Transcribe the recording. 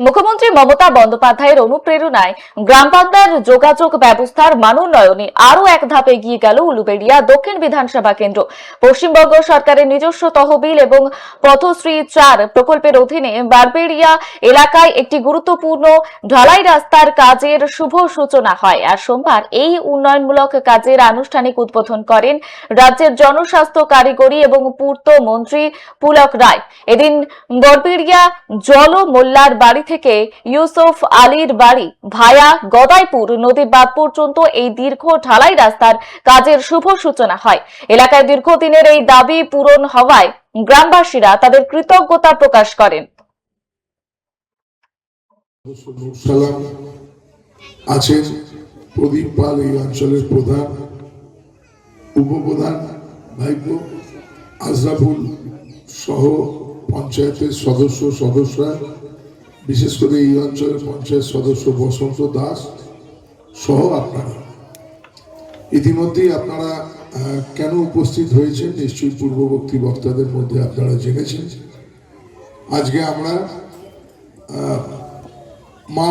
মুখ্যমন্ত্রী মমতা বন্দ্যোপাধ্যায়ের অনুপ্রেরণায় গ্রাম বাংলার যোগাযোগ ব্যবস্থার মানোন্নয়নে আরও এক ধাপে এগিয়ে গেল উলুবেড়িয়া দক্ষিণ বিধানসভা কেন্দ্র। পশ্চিমবঙ্গ সরকারের নিজস্ব তহবিল এবং পথশ্রী চার প্রকল্পের অধীনে বারবেড়িয়া এলাকায় একটি গুরুত্বপূর্ণ ঢালাই রাস্তার কাজের শুভ সূচনা হয়। আর সোমবার এই উন্নয়নমূলক কাজের আনুষ্ঠানিক উদ্বোধন করেন রাজ্যের জনস্বাস্থ্য কারিগরি এবং পূর্ত মন্ত্রী পুলক রায়। এদিন বরবেড়িয়া জল মোল্লার বাড়ি থেকে ইউসুফ আলীর বাড়ি ভায়া গদাইপুর নদী বাঁধ পর্যন্ত এই দীর্ঘ ঢালাই রাস্তার কাজের শুভ সূচনা হয়। এলাকায় দীর্ঘদিনের এই দাবি পূরণ হওয়ায় গ্রামবাসীরা তাদের কৃতজ্ঞতা প্রকাশ করেন। আছেন প্রদীপ পাল এই অঞ্চলের প্রধান, উপপ্রধান আজরাফুল সহ পঞ্চায়েতের সদস্য, সদস্যরা বিশেষ করে এই অঞ্চলের পঞ্চায়েত সদস্য বসন্ত দাস সহ আপনারা। ইতিমধ্যেই আপনারা কেন উপস্থিত হয়েছেন নিশ্চয়ই পূর্ববর্তী বক্তাদের মধ্যে আপনারা জেনেছেন। আজকে আমরা মা